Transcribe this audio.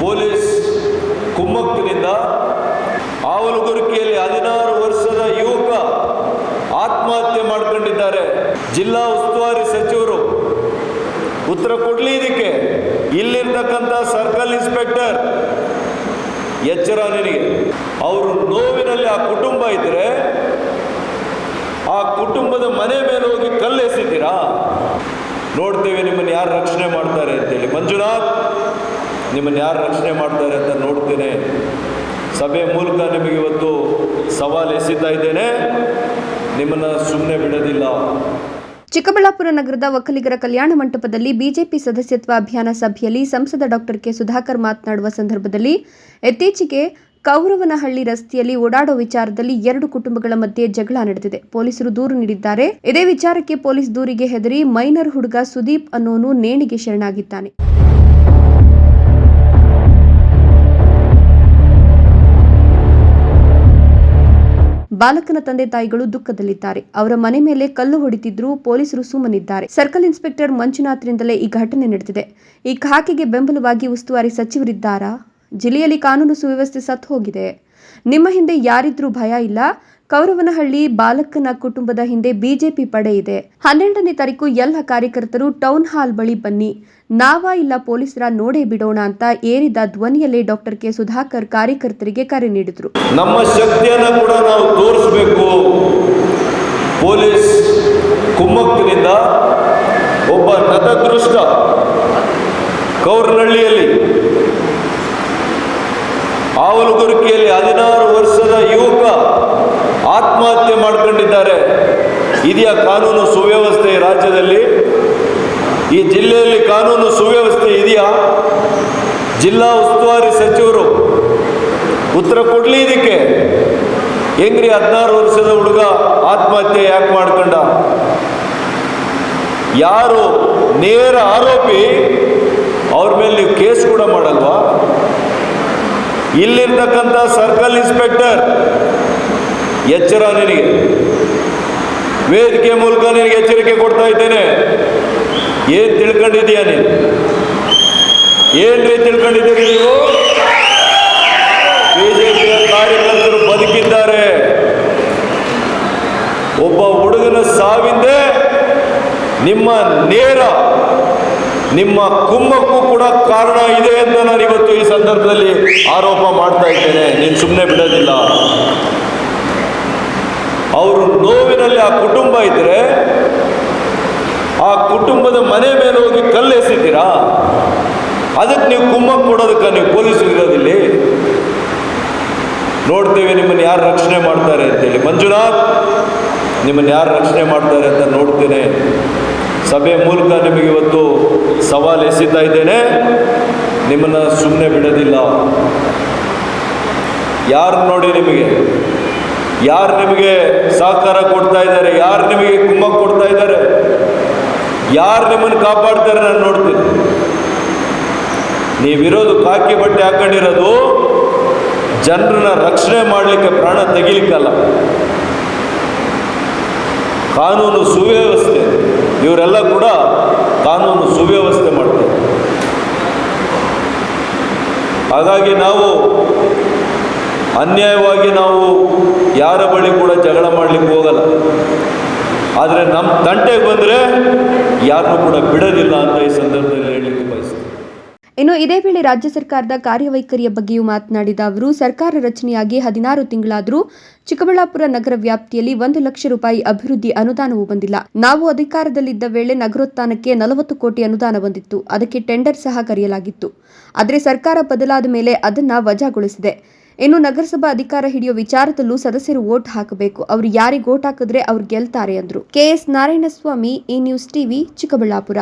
Police ಕುಮ್ಮಕ್ಕಿನಿಂದ ಆವಲಗುರಿಕೆಯಲ್ಲಿ ಹದಿನಾರು ವರ್ಷದ ಯುವಕ ಆತ್ಮಹತ್ಯೆ ಮಾಡ್ಕೊಂಡಿದ್ದಾರೆ. ಜಿಲ್ಲಾ ಉಸ್ತುವಾರಿ ಸಚಿವರು, ಉತ್ತರ ಕೊಡ್ಲಿ ಇದಕ್ಕೆ ಇಲ್ಲಿರ್ತಕ್ಕಂಥ ಸರ್ಕಲ್ ಇನ್ಸ್ಪೆಕ್ಟರ್, ಎಚ್ಚರ ನಿನಗೆ. ಅವರು ನೋವಿನಲ್ಲಿ ಆ ಕುಟುಂಬ ಇದ್ದರೆ ಆ ಕುಟುಂಬದ ಮನೆ ಮೇಲೆ ಹೋಗಿ ಕಲ್ಲೆಸಿದ್ದೀರಾ ನೋಡ್ತೇವೆ ನಿಮ್ಮನ್ನು ಯಾರು ರಕ್ಷಣೆ ಮಾಡ್ತಾರೆ ಅಂತೇಳಿ. ಮಂಜುನಾಥ್ ನಿಮ್ಮನ್ನು ಯಾರು ರಕ್ಷಣೆ ಮಾಡ್ತಾರೆ ಅಂತ ನೋಡ್ತೇನೆ. ಸಭೆ ಮೂಲಕ ನಿಮಗೆ ಇವತ್ತು ಸವಾಲು ಎಸಿತಾ ಇದ್ದೇನೆ. ನಿಮ್ಮನ್ನು ಸುಮ್ಮನೆ ಬಿಡೋದಿಲ್ಲ. ಚಿಕ್ಕಬಳ್ಳಾಪುರ ನಗರದ ಒಕ್ಕಲಿಗರ ಕಲ್ಯಾಣ ಮಂಟಪದಲ್ಲಿ ಬಿಜೆಪಿ ಸದಸ್ಯತ್ವ ಅಭಿಯಾನ ಸಭೆಯಲ್ಲಿ ಸಂಸದ ಡಾಕ್ಟರ್ ಕೆ ಸುಧಾಕರ್ ಮಾತನಾಡುವ ಸಂದರ್ಭದಲ್ಲಿ ಇತ್ತೀಚೆಗೆ ಕೌರವನಹಳ್ಳಿ ರಸ್ತೆಯಲ್ಲಿ ಓಡಾಡೋ ವಿಚಾರದಲ್ಲಿ ಎರಡು ಕುಟುಂಬಗಳ ಮಧ್ಯೆ ಜಗಳ ನಡೆದಿದೆ. ಪೊಲೀಸರು ದೂರು ನೀಡಿದ್ದಾರೆ. ಇದೇ ವಿಚಾರಕ್ಕೆ ಪೊಲೀಸ್ ದೂರಿಗೆ ಹೆದರಿ ಮೈನರ್ ಹುಡುಗ ಸುದೀಪ್ ಅನ್ನೋನು ನೇಣಿಗೆ ಶರಣಾಗಿದ್ದಾನೆ. ಬಾಲಕನ ತಂದೆ ತಾಯಿಗಳು ದುಃಖದಲ್ಲಿದ್ದಾರೆ. ಅವರ ಮನೆ ಮೇಲೆ ಕಲ್ಲು ಹೊಡಿತಿದ್ರು ಪೊಲೀಸರು ಸುಮ್ಮನಿದ್ದಾರೆ. ಸರ್ಕಲ್ ಇನ್ಸ್ಪೆಕ್ಟರ್ ಮಂಜುನಾಥ್ರಿಂದಲೇ ಈ ಘಟನೆ ನಡೆದಿದೆ. ಈ ಖಾಕಿಗೆ ಬೆಂಬಲವಾಗಿ ಉಸ್ತುವಾರಿ ಸಚಿವರಿದ್ದಾರಾ? ಜಿಲ್ಲೆಯಲ್ಲಿ ಕಾನೂನು ಸುವ್ಯವಸ್ಥೆ ಸತ್ತು ಹೋಗಿದೆ. ನಿಮ್ಮ ಹಿಂದೆ ಯಾರಿದ್ರೂ ಭಯ ಇಲ್ಲ? ಕೌರವನಹಳ್ಳಿ ಬಾಲಕನ ಕುಟುಂಬದ ಹಿಂದೆ ಬಿಜೆಪಿ ಪಡೆ ಇದೆ. ಹನ್ನೆರಡನೇ ತಾರೀಕು ಎಲ್ಲ ಕಾರ್ಯಕರ್ತರು ಟೌನ್ ಹಾಲ್ ಬಳಿ ಬನ್ನಿ. ನಾವ ಇಲ್ಲ ಪೊಲೀಸರ ನೋಡೇ ಬಿಡೋಣ ಅಂತ ಏರಿದ ಧ್ವನಿಯಲ್ಲೇ ಡಾಕ್ಟರ್ ಕೆ. ಸುಧಾಕರ್ ಕಾರ್ಯಕರ್ತರಿಗೆ ಕರೆ ನೀಡಿದ್ರು. ನಮ್ಮ ಶಕ್ತಿಯನ್ನು ಕೂಡ ನಾವು ತೋರಿಸಬೇಕು. ಪೊಲೀಸ್ ಕುಮ್ಮಕ್ಕಿನಿಂದ ಒಬ್ಬ ನತದೃಷ್ಟ ಕೌರನಹಳ್ಳಿಯಲ್ಲಿ. ಆವಲಗುರಿಕೆಯಲ್ಲಿ ಹದಿನಾರು ವರ್ಷದ ಯುವಕ ಮಾಡ್ಕೊಂಡಿದ್ದಾರೆ. ಇದೆಯಾ ಕಾನೂನು ಸುವ್ಯವಸ್ಥೆ ರಾಜ್ಯದಲ್ಲಿ? ಈ ಜಿಲ್ಲೆಯಲ್ಲಿ ಕಾನೂನು ಸುವ್ಯವಸ್ಥೆ ಇದೆಯಾ? ಜಿಲ್ಲಾ ಉಸ್ತುವಾರಿ ಸಚಿವರು, ಉತ್ತರ ಕೊಡ್ಲಿ ಇದಕ್ಕೆ. ಹೆಂಗ್ರಿ ಹದಿನಾರು ವರ್ಷದ ಹುಡುಗ ಆತ್ಮಹತ್ಯೆ ಯಾಕೆ ಮಾಡ್ಕೊಂಡ? ಯಾರು ನೇರ ಆರೋಪಿ, ಅವ್ರ ಮೇಲೆ ನೀವು ಕೇಸ್ ಕೂಡ ಮಾಡಲ್ವಾ? ಇಲ್ಲಿರ್ತಕ್ಕಂಥ ಸರ್ಕಲ್ ಇನ್ಸ್ಪೆಕ್ಟರ್ ಎಚ್ಚರ ನಿನಗೆ. ವೇದಿಕೆ ಮೂಲಕ ನಿನಗೆ ಎಚ್ಚರಿಕೆ ಕೊಡ್ತಾ ಇದ್ದೇನೆ. ಏನ್ ತಿಳ್ಕೊಂಡಿದೀಯ ನೀನು? ಏನ್ರಿ ತಿಳ್ಕೊಂಡಿದ್ದೀರಿ ನೀವು? ಬಿಜೆಪಿಯ ಕಾರ್ಯಕರ್ತರು ಬದುಕಿದ್ದಾರೆ. ಒಬ್ಬ ಹುಡುಗನ ಸಾವಿಂದೇ ನಿಮ್ಮ ನೇರ, ನಿಮ್ಮ ಕುಮ್ಮಕ್ಕೂ ಕೂಡ ಕಾರಣ ಇದೆ ಅಂತ ನಾನು ಇವತ್ತು ಈ ಸಂದರ್ಭದಲ್ಲಿ ಆರೋಪ ಮಾಡ್ತಾ ಇದ್ದೇನೆ. ನೀನು ಸುಮ್ಮನೆ ಬಿಡೋದಿಲ್ಲ. ಅವರು ನೋವಿನಲ್ಲಿ ಆ ಕುಟುಂಬ ಇದ್ರೆ, ಆ ಕುಟುಂಬದ ಮನೆ ಮೇಲೆ ಹೋಗಿ ಕಲ್ಲು ಎಸಿದ್ದೀರಾ ಅದಕ್ಕೆ ನೀವು ಕುಮ್ಮಕ್ ಕೊಡೋದಕ್ಕೆ ನೀವು ಪೊಲೀಸರು ಇರೋದಿಲ್ಲಿ? ನೋಡ್ತೇವೆ ನಿಮ್ಮನ್ನು ಯಾರು ರಕ್ಷಣೆ ಮಾಡ್ತಾರೆ ಅಂತೇಳಿ. ಮಂಜುನಾಥ್, ನಿಮ್ಮನ್ನು ಯಾರು ರಕ್ಷಣೆ ಮಾಡ್ತಾರೆ ಅಂತ ನೋಡ್ತೇನೆ. ಸಭೆ ಮೂಲಕ ನಿಮಗೆ ಇವತ್ತು ಸವಾಲು ಎಸಿತಾ ಇದ್ದೇನೆ. ನಿಮ್ಮನ್ನು ಸುಮ್ಮನೆ ಬಿಡೋದಿಲ್ಲ. ಯಾರು ನೋಡಿ ನಿಮಗೆ? ಯಾರು ನಿಮಗೆ ಸಹಕಾರ ಕೊಡ್ತಾ ಇದ್ದಾರೆ? ಯಾರು ನಿಮಗೆ ಕುಂಭ ಕೊಡ್ತಾ ಇದ್ದಾರೆ? ಯಾರು ನಿಮ್ಮನ್ನು ಕಾಪಾಡ್ತಾರೆ ನಾನು ನೋಡ್ತೀನಿ. ನೀವಿರೋದು ಕಾಕಿ ಬಟ್ಟೆ ಹಾಕೊಂಡಿರೋದು ಜನರನ್ನ ರಕ್ಷಣೆ ಮಾಡಲಿಕ್ಕೆ ಪ್ರಾಣ ತೆಗಿಲಿಕ್ಕಲ್ಲ. ಕಾನೂನು ಸುವ್ಯವಸ್ಥೆ. ಇವರೆಲ್ಲ ಕೂಡ ಕಾನೂನು ಸುವ್ಯವಸ್ಥೆ ಮಾಡ್ತಾರೆ. ಹಾಗಾಗಿ ನಾವು ಅನ್ಯಾಯವಾಗಿ ನಾವು ಯಾರ ಬಳಿ ಕೂಡ ಜಗಳ ಮಾಡಲಿಕ್ಕೆ ಹೋಗಲ್ಲ. ಆದರೆ ನಮ್ಮ ತಂಟೆಗೆ ಬಂದರೆ ಯಾರನ್ನೂ ಕೂಡ ಬಿಡೋದಿಲ್ಲ ಅಂತ ಈ ಸಂದರ್ಭದಲ್ಲಿ ಹೇಳಲಿಕ್ಕೆ ಇನ್ನು ಇದೇ ವೇಳೆ ರಾಜ್ಯ ಸರ್ಕಾರದ ಕಾರ್ಯವೈಖರಿಯ ಬಗ್ಗೆಯೂ ಮಾತನಾಡಿದ ಅವರು, ಸರ್ಕಾರ ರಚನೆಯಾಗಿ ಹದಿನಾರು ತಿಂಗಳಾದರೂ ಚಿಕ್ಕಬಳ್ಳಾಪುರ ನಗರ ವ್ಯಾಪ್ತಿಯಲ್ಲಿ ಒಂದು ಲಕ್ಷ ರೂಪಾಯಿ ಅಭಿವೃದ್ಧಿ ಅನುದಾನವೂ ಬಂದಿಲ್ಲ. ನಾವು ಅಧಿಕಾರದಲ್ಲಿದ್ದ ವೇಳೆ ನಗರೋತ್ಥಾನಕ್ಕೆ ನಲವತ್ತು ಕೋಟಿ ಅನುದಾನ ಬಂದಿತ್ತು. ಅದಕ್ಕೆ ಟೆಂಡರ್ ಸಹ ಕರೆಯಲಾಗಿತ್ತು. ಆದರೆ ಸರ್ಕಾರ ಬದಲಾದ ಮೇಲೆ ಅದನ್ನ ವಜಾಗೊಳಿಸಿದೆ. ಇನ್ನು ನಗರಸಭಾ ಅಧಿಕಾರ ಹಿಡಿಯೋ ವಿಚಾರದಲ್ಲೂ ಸದಸ್ಯರು ವೋಟ್ ಹಾಕಬೇಕು. ಅವರು ಯಾರಿಗೆ ವೋಟ್ ಹಾಕಿದ್ರೆ ಅವ್ರು ಗೆಲ್ತಾರೆ ಅಂದ್ರು. ಕೆಎಸ್ ನಾರಾಯಣಸ್ವಾಮಿ, ಈ ನ್ಯೂಸ್ ಟಿವಿ, ಚಿಕ್ಕಬಳ್ಳಾಪುರ.